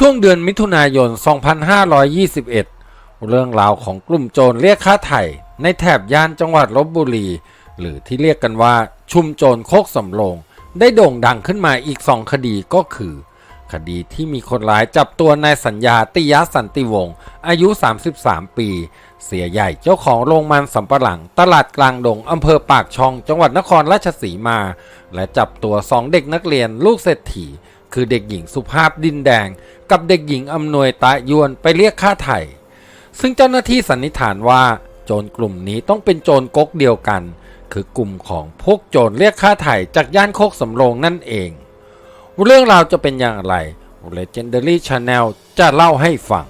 ช่วงเดือนมิถุนายน 2521 เรื่องราวของกลุ่มโจรเรียกค่าไถ่ในแถบย่านจังหวัดลบบุรี หรือที่เรียกกันว่าชุมโจรโคกสำโรงได้โด่งดังขึ้นมาอีกสองคดีก็คือ คดีที่มีคนร้ายจับตัวนายสัญญาติยะสันติวงศ์อายุ 33 ปี เสียใหญ่เจ้าของโรงมันสำปะหลัง ตลาดกลางดงอำเภอปากช่อง จังหวัดนครราชสีมา และจับตัวสองเด็กนักเรียนลูกเศรษฐี คือเด็กหญิงสุภาพดินแดง กับเด็กหญิงอำนวยตะยวนไปเรียกค่าไถ่ ซึ่งเจ้าหน้าที่สันนิษฐานว่าโจรกลุ่มนี้ต้องเป็นโจรก๊กเดียวกัน คือกลุ่มของพวกโจรเรียกค่าไถ่จากย่านโคกสำโรงนั่นเอง เรื่องราวจะเป็นอย่างไร Legendary Channel จะเล่าให้ฟัง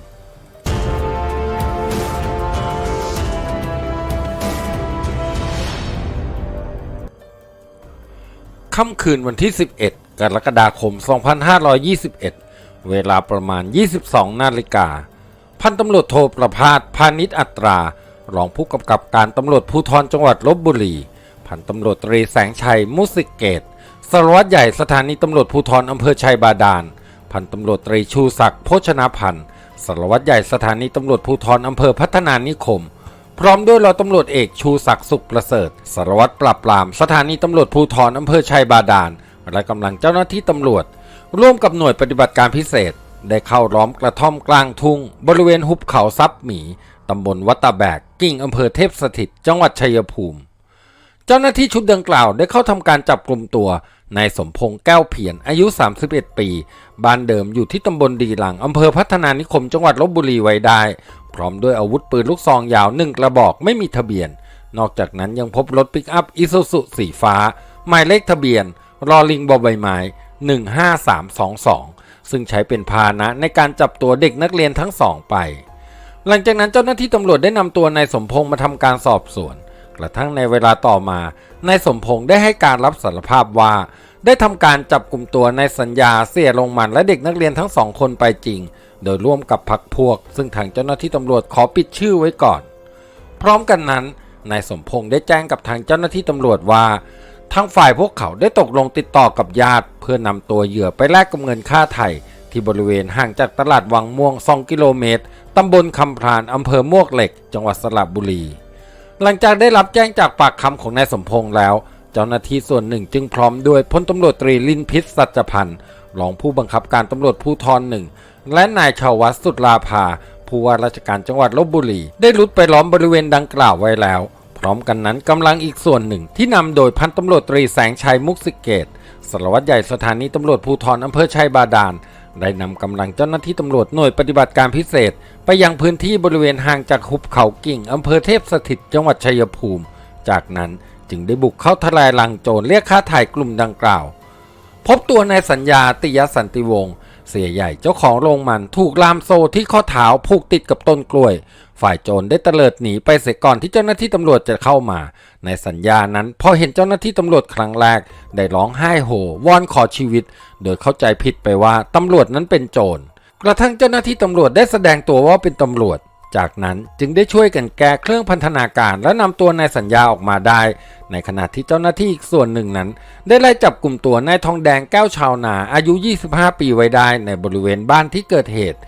ค่ำคืนวันที่ 11 กรกฎาคม 2521 เวลาประมาณ 22 นาฬิกา พันตำรวจโทประพาสพาณิชอัตรา รองผู้กำกับการตำรวจภูธรจังหวัดลบบุรี พันตำรวจตรีแสงชัยมุสิกเกต สารวัตรใหญ่สถานีตำรวจภูธรอำเภอชัยบาดาล พันตำรวจตรีชูศักดิ์โภชนาพันธ์ สารวัตรใหญ่สถานีตำรวจภูธรอำเภอพัฒนานิคมพร้อมด้วยรอยตำรวจเอกชูศักดิ์สุขประเสริฐ สารวัตรปราบปราม สถานีตำรวจภูธรอำเภอชัยบาดาล และกำลังเจ้าหน้าที่ตำรวจ ร่วมกับหน่วยปฏิบัติการพิเศษ ได้เข้าล้อมกระท่อมกลางทุ่ง บริเวณหุบเขาซับหมีตำบลวัดตาแบกกิ่งอำเภอเทพสถิตจังหวัดชัยภูมิ เจ้าหน้าที่ชุดดังกล่าวได้เข้าทำการจับกลุ่มตัวนายสมพงษ์แก้วเพียรอายุ 31 ปี บ้านเดิมอยู่ที่ตำบลดีหลังอำเภอพัฒนานิคมจังหวัดลบบุรีไว้ได้ พร้อมด้วยอาวุธปืนลูกซองยาวหนึ่งกระบอกไม่มีทะเบียน นอกจากนั้นยังพบรถปิกอัพอิซูซุสีฟ้า หมายเลขทะเบียน รอลิงบอใบไม้15322 ซึ่งใช้เป็นพาหนะในการจับตัวเด็กนักเรียนทั้งสองไป หลังจากนั้นเจ้าหน้าที่ตำรวจได้นำตัวนายสมพงษ์มาทำการสอบสวน กระทั่งในเวลาต่อมานายสมพงษ์ได้ให้การรับสารภาพว่า ได้ทำการจับกลุ่มตัวนายสัญญาเสียลงมันและเด็กนักเรียนทั้งสองคนไปจริง โดยร่วมกับพักพวก ซึ่งทางเจ้าหน้าที่ตำรวจขอปิดชื่อไว้ก่อน พร้อมกันนั้นนายสมพงษ์ได้แจ้งกับทางเจ้าหน้าที่ตำรวจว่า ทางฝ่ายพวกเขาได้ตกลงติดต่อกับญาติ เพื่อนำตัวเหยื่อไปแลกกับเงินค่าไถ่ที่บริเวณห่างจากตลาดวังม่วง 2 กิโลเมตร ตำบลคำพรานอำเภอมวกเหล็ก จังหวัดสระบุรี หลังจากได้รับแจ้งจากปากคำของนายสมพงษ์แล้ว เจ้าหน้าที่ส่วนหนึ่งจึงพร้อมด้วยพลตำรวจตรีลินพิษสัจพันธ์รองผู้บังคับการตำรวจภูธรหนึ่งและนายชาววัฒน์สุดลาภาผู้ว่าราชการจังหวัดลบบุรี ได้รุดไปล้อมบริเวณดังกล่าวไว้แล้ว พร้อมกันนั้นกำลังอีกส่วนหนึ่งที่นำโดยพันตำรวจตรีแสงชัยมุกสิเกตสารวัตรใหญ่สถานีตำรวจภูธรอำเภอชัยบาดาลได้นำกำลังเจ้าหน้าที่ตำรวจหน่วยปฏิบัติการพิเศษ ไปยังพื้นที่บริเวณห่างจากหุบเขากิ่งอำเภอเทพสถิตจังหวัดชัยภูมิ จากนั้นจึงได้บุกเข้าทลายลังโจรเรียกค่าถ่ายกลุ่มดังกล่าว พบตัวนายสัญญาติยสันติวงศ์เสียใหญ่เจ้าของโรงมันถูกลามโซ่ที่ข้อเท้าผูกติดกับต้นกล้วย ฝ่ายโจรได้เตลิดหนีไปเสียก่อนที่เจ้าหน้าที่ตำรวจจะเข้ามา ในสัญญานั้นพอเห็นเจ้าหน้าที่ตำรวจครั้งแรก ได้ร้องไห้โหวอนขอชีวิต โดยเข้าใจผิดไปว่าตำรวจนั้นเป็นโจรกระทั่งเจ้าหน้าที่ตำรวจได้แสดงตัวว่าเป็นตำรวจ จากนั้นจึงได้ช่วยกันแก้เครื่องพันธนาการและนำตัวนายสัญญาออกมาได้ ในขณะที่เจ้าหน้าที่อีกส่วนหนึ่งนั้น ได้ไล่จับกลุ่มตัวนายทองแดงแก้วชาวนาอายุ 25 ปีไว้ได้ในบริเวณบ้านที่เกิดเหตุ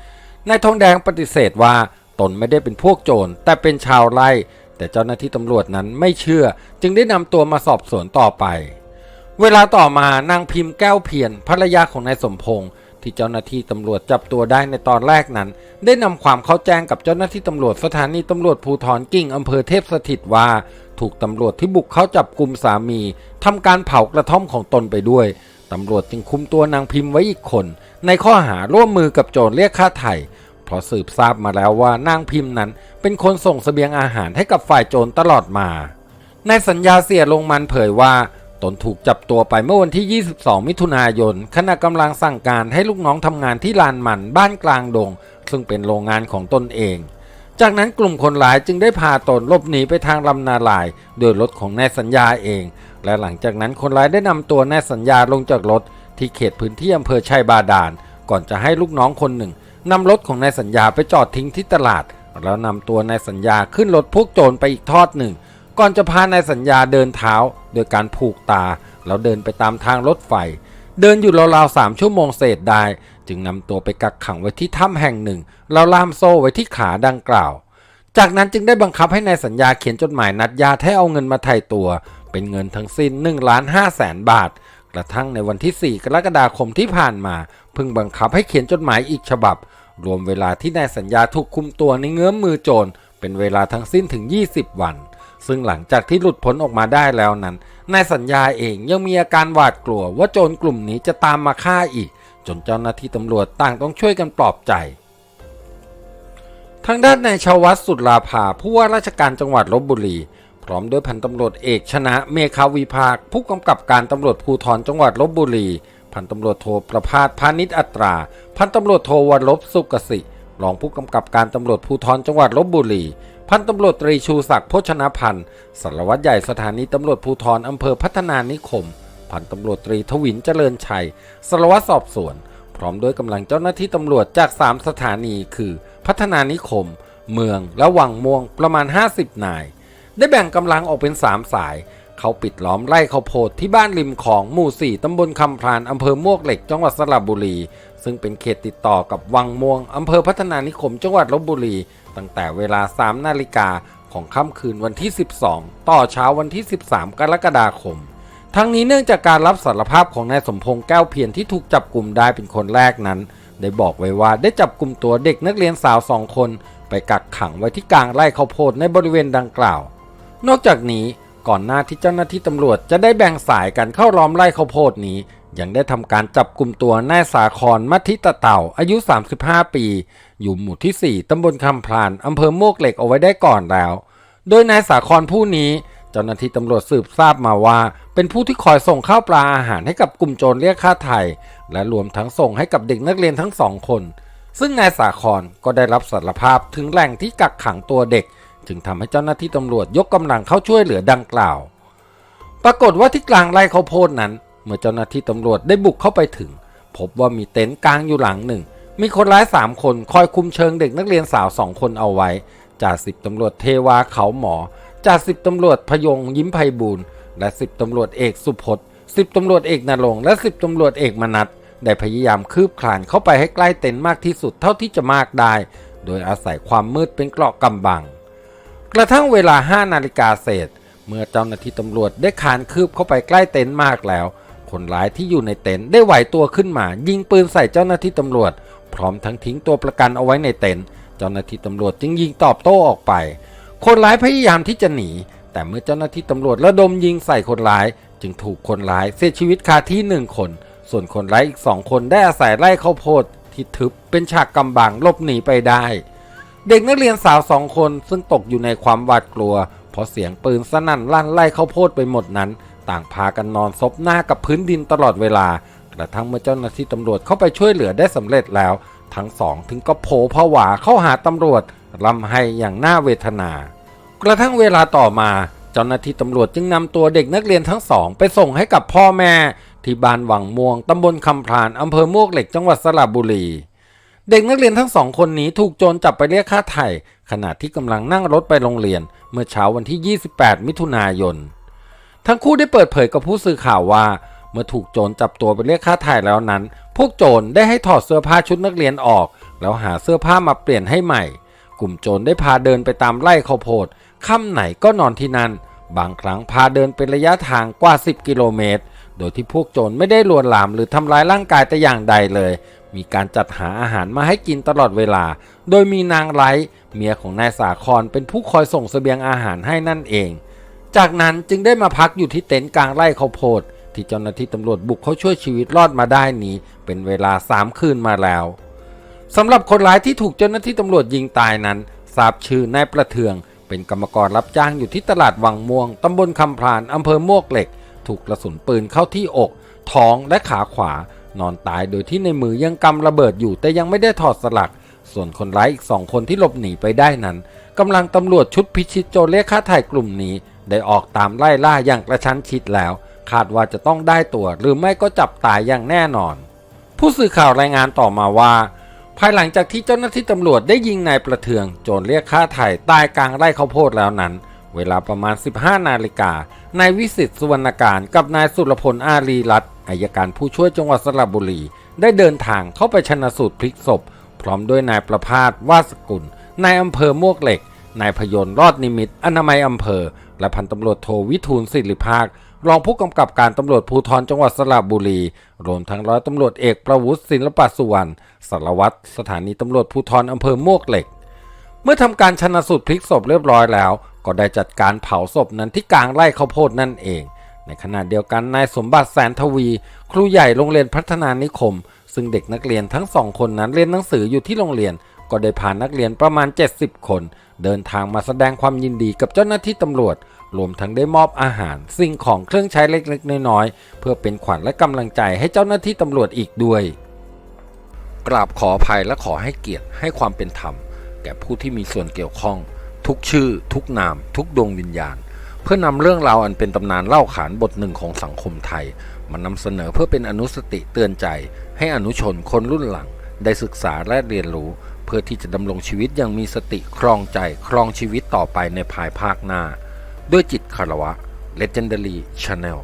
นายทองแดงปฏิเสธว่า ตนไม่ได้เป็นพวกโจรแต่เป็นชาวไร่ แต่เจ้าหน้าที่ตำรวจนั้นไม่เชื่อ จึงได้นำตัวมาสอบสวนต่อไป เวลาต่อมานางพิมพ์แก้วเพียรภรรยาของนายสมพงษ์ที่เจ้าหน้าที่ตำรวจจับตัวได้ในตอนแรกนั้น ได้นำความเข้าแจ้งกับเจ้าหน้าที่ตำรวจสถานีตำรวจภูธรกิ่งอำเภอเทพสถิตว่า ถูกตำรวจที่บุกเข้าจับกลุ่มสามีทำการเผากระท่อมของตนไปด้วยตำรวจจึงคุมตัวนางพิมพ์ไว้อีกคน ในข้อหาร่วมมือกับโจรเรียกค่าไถ่ เพราะสืบทราบมาแล้วว่านางพิมพ์นั้น เป็นคนส่งเสบียงอาหารให้กับฝ่ายโจรตลอดมา ในสัญญาเสียลงมันเผยว่า ตนถูกจับตัวไปเมื่อวันที่ 22 มิถุนายน ขณะกำลังสั่งการให้ลูกน้องทำงานที่ลานมันบ้านกลางดง ซึ่งเป็นโรงงานของตนเอง จากนั้นกลุ่มคนร้ายจึงได้พาตนหลบหนีไปทางลำนาลาย โดยรถของนายสัญญาเอง และหลังจากนั้นคนร้ายได้นำตัวนายสัญญาลงจากรถที่เขตพื้นที่อำเภอชัยบาดาลก่อนจะให้ลูกน้องคนหนึ่ง นำรถของนายสัญญาไปจอดทิ้งที่ตลาด แล้วนำตัวนายสัญญาขึ้นรถพวกโจรไปอีกทอดหนึ่ง ก่อนจะพานายสัญญาเดินเท้า โดยการผูกตา แล้วเดินไปตามทางรถไฟ เดินอยู่ราวๆสามชั่วโมงเศษได้ จึงนำตัวไปกักขังไว้ที่ถ้ำแห่งหนึ่งแล้วล่ามโซ่ไว้ที่ขาดังกล่าว จากนั้นจึงได้บังคับให้นายสัญญาเขียนจดหมายนัดญาติให้เอาเงินมาไถ่ตัว เป็นเงินทั้งสิ้น1ล้าน5แสนบาทกระทั่งในวันที่ 4 กรกฎาคมที่ผ่านมา เพิ่งบังคับให้เขียนจดหมายอีกฉบับ รวมเวลาที่นายสัญญาถูกคุมตัวในเงื้อมมือโจร เป็นเวลาทั้งสิ้นถึง 20 วัน ซึ่งหลังจากที่หลุดพ้นออกมาได้แล้วนั้น นายสัญญาเองยังมีอาการหวาดกลัวว่าโจรกลุ่มนี้จะตามมาฆ่าอีก จนเจ้าหน้าที่ตำรวจต่างต้องช่วยกันปลอบใจทางด้านนายชาววัฒน์สุดลาภาผู้ว่าราชการจังหวัดลบบุรี พร้อมด้วยพันตำรวจเอกชนะเมฆาวิภาค ผู้กำกับการตำรวจภูธรจังหวัดลบบุรี พันตำรวจโทประภาสพานิชอัตรา พันตำรวจโทวรลบสุกสิ รองผู้กำกับการตำรวจภูธรจังหวัดลบบุรี พันตำรวจตรีชูศักดิ์โภชนพันธ์สารวัตรใหญ่สถานีตำรวจภูธรอำเภอพัฒนานิคม พันตำรวจตรีทวินเจริญชัยสารวัตรสอบสวน พร้อมด้วยกำลังเจ้าหน้าที่ตำรวจจาก 3 สถานีคือ พัฒนานิคม เมืองและวังม่วงประมาณ 50นายได้แบ่งกำลังออกเป็น 3 สาย เขาปิดล้อมไร่ข้าวโพดที่บ้านริมของหมู่4ตำบลคำพรานอำเภอมวกเหล็กจังหวัดสระบุรี ซึ่งเป็นเขตติดต่อกับวังม่วงอำเภอพัฒนานิคมจังหวัดลบบุรี ตั้งแต่เวลา 3 นาฬิกาของค่ำคืนวันที่ 12 ต่อเช้าวันที่ 13 กรกฎาคม ทั้งนี้เนื่องจากการรับสารภาพของนายสมพงษ์แก้วเพียรที่ถูกจับกลุ่มได้เป็นคนแรกนั้น ได้บอกไว้ว่าได้จับกลุ่มตัวเด็กนักเรียนสาวสองคน ไปกักขังไว้ที่กลางไร่ข้าวโพดในบริเวณดังกล่าว นอกจากนี้ ก่อนหน้าที่เจ้าหน้าที่ตำรวจจะได้แบ่งสายกันเข้าล้อมไร่ข้าวโพดนี้ ยังได้ทำการจับกลุ่มตัวนายสาครมัทิตะเต่าอายุ 35 ปี อยู่หมู่ที่ 4ตำบลคำพรานอำเภอโมวกเหล็กเอาไว้ได้ก่อนแล้ว โดยนายสาครผู้นี้เจ้าหน้าที่ตำรวจสืบทราบมาว่า เป็นผู้ที่คอยส่งข้าวปลาอาหารให้กับกลุ่มโจรเรียกค่าไถ่และรวมทั้งส่งให้กับเด็กนักเรียนทั้งสองคน ซึ่งนายสาครก็ได้รับสารภาพถึงแหล่งที่กักขังตัวเด็ก จึงทำให้เจ้าหน้าที่ตำรวจยกกำลังเข้าช่วยเหลือดังกล่าว ปรากฏว่าที่กลางไร่ข้าวโพดนั้น เมื่อเจ้าหน้าที่ตำรวจได้บุกเข้าไปถึง พบว่ามีเต็นท์กลางอยู่หลังหนึ่ง มีคนร้ายสามคนคอยคุมเชิงเด็กนักเรียนสาวสองคนเอาไว้จ่าสิบตำรวจเทวาเขาหมอจ่าสิบตำรวจพยงยิ้มไพบูลย์และสิบตำรวจเอกสุพจน์สิบตำรวจเอกนรงและสิบตำรวจเอกมนัทได้พยายามคืบคลานเข้าไปให้ใกล้เต็นท์มากที่สุดเท่าที่จะมากได้ โดยอาศัยความมืดเป็นเกราะกำบัง กระทั่งเวลา 5 นาฬิกาเศษ เมื่อเจ้าหน้าที่ตำรวจได้คานคืบเข้าไปใกล้เต็นท์มากแล้ว คนร้ายที่อยู่ในเต็นท์ได้ไหวตัวขึ้นมา ยิงปืนใส่เจ้าหน้าที่ตำรวจ พร้อมทั้งทิ้งตัวประกันเอาไว้ในเต็นท์เจ้าหน้าที่ตำรวจจึงยิงตอบโต้ออกไป คนร้ายพยายามที่จะหนี แต่เมื่อเจ้าหน้าที่ตำรวจระดมยิงใส่คนร้าย จึงถูกคนร้ายเสียชีวิตคาที่หนึ่งคน ส่วนคนร้ายอีกสองคนได้อาศัยไล่ข้าวโพดที่ทึบเป็นฉากกำบังหลบหนีไปได้ เด็กนักเรียนสาวสองคนซึ่งตกอยู่ในความหวาดกลัว เพราะเสียงปืนสนั่นลั่นไล่เข้าโพดไปหมดนั้น ต่างพากันนอนซบหน้ากับพื้นดินตลอดเวลา กระทั่งเมื่อเจ้าหน้าที่ตำรวจเข้าไปช่วยเหลือได้สำเร็จแล้ว ทั้งสองถึงก็โผผวาเข้าหาตำรวจลำให้อย่างน่าเวทนา กระทั่งเวลาต่อมาเจ้าหน้าที่ตำรวจจึงนำตัวเด็กนักเรียนทั้งสอง ไปส่งให้กับพ่อแม่ ที่บ้านวังม่วงตำบลคำพรานอำเภอมวกเหล็กจังหวัดสระบุรี เด็กนักเรียนทั้งสองคนนี้ถูกโจรจับไปเรียกค่าไถ่ขณะที่กำลังนั่งรถไปโรงเรียน เมื่อเช้าวันที่ 28 มิถุนายน ทั้งคู่ได้เปิดเผยกับผู้สื่อข่าวว่า เมื่อถูกโจรจับตัวไปเรียกค่าไถ่แล้วนั้น พวกโจรได้ให้ถอดเสื้อผ้าชุดนักเรียนออก แล้วหาเสื้อผ้ามาเปลี่ยนให้ใหม่ กลุ่มโจรได้พาเดินไปตามไร่ข้าวโพดค่ำไหนก็นอนที่นั่น บางครั้งพาเดินเป็นระยะทางกว่า 10 กิโลเมตร โดยที่พวกโจรไม่ได้ลวนลามหรือทำร้ายร่างกายแต่อย่างใดเลย มีการจัดหาอาหารมาให้กินตลอดเวลา โดยมีนางไร้เมียของนายสาครเป็นผู้คอยส่งเสบียงอาหารให้นั่นเอง จากนั้นจึงได้มาพักอยู่ที่เต็นท์กลางไร่ข้าวโพดที่เจ้าหน้าที่ตำรวจบุกเขาช่วยชีวิตรอดมาได้นี้ เป็นเวลา3คืนมาแล้วสำหรับคนร้ายที่ถูกเจ้าหน้าที่ตำรวจยิงตายนั้นทราบชื่อนายประเทือง เป็นกรรมกรรับจ้างอยู่ที่ตลาดวังม่วงตำบลคำพรานอำเภอมวกเหล็ก ถูกกระสุนปืนเข้าที่อก ท้องและขาขวา นอนตายโดยที่ในมือยังกำระเบิดอยู่แต่ยังไม่ได้ถอดสลัก ส่วนคนร้ายอีกสองคนที่หลบหนีไปได้นั้นกำลังตำรวจชุดพิชิตโจรเรียกค่าถ่กลุ่มนี้ ได้ออกตามไล่ล่าอย่างกระชั้นชิดแล้ว คาดว่าจะต้องได้ตัวหรือไม่ก็จับตายอย่างแน่นอน ผู้สื่อข่าวรายงานต่อมาว่า ภายหลังจากที่เจ้าหน้าที่ตำรวจได้ยิงนายประเทือง โจรเรียกค่าถ่ตายกลางไร่ข้าวโพดแล้วนั้น เวลาประมาณ 15 นาฬิกานายวิสิตสุวรรณการกับนายสุรพลอารีรัตน์อายการผู้ช่วยจังหวัดสระบุรี ได้เดินทางเข้าไปชนะสูตรพลิกศพ พร้อมด้วยนายประพาสวาสกุลนายอำเภอมวกเหล็กนายพยนต์รอดนิมิตอนามัยอำเภอ และพันตำรวจโทวิทูลศิริภาครองผู้กำกับการตำรวจภูธรจังหวัดสระบุรี รวมทั้งร้อยตำรวจเอกประวุฒิศิลปสุวรรณสารวัตรสถานีตำรวจภูธรอำเภอมวกเหล็ก เมื่อทำการชนะสูตรพลิกศพเรียบร้อยแล้ว ก็ได้จัดการเผาศพนั้นที่กลางไร่ข้าวโพดนั่นเอง ในขณะเดียวกันนายสมบัติแสนทวี ครูใหญ่โรงเรียนพัฒนานิคม ซึ่งเด็กนักเรียนทั้งสองคนนั้นเรียนหนังสืออยู่ที่โรงเรียน ก็ได้พานักเรียนประมาณ 70 คน เดินทางมาแสดงความยินดีกับเจ้าหน้าที่ตำรวจ รวมทั้งได้มอบอาหาร สิ่งของเครื่องใช้เล็กๆ น้อยๆเพื่อเป็นขวัญและกำลังใจให้เจ้าหน้าที่ตำรวจอีกด้วย กราบขออภัยและขอให้เกียรติให้ความเป็นธรรม แก่ผู้ที่มีส่วนเกี่ยวข้อง ทุกชื่อ ทุกนาม ทุกดวงวิญญาณ เพื่อนำเรื่องราวอันเป็นตำนานเล่าขานบทหนึ่งของสังคมไทย มานำเสนอเพื่อเป็นอนุสติเตือนใจ ให้อนุชนคนรุ่นหลัง ได้ศึกษาและเรียนรู้ เพื่อที่จะดำรงชีวิตอย่างมีสติครองใจครองชีวิตต่อไปในภายภาคหน้า ด้วยจิตคารวะ Legendary Channel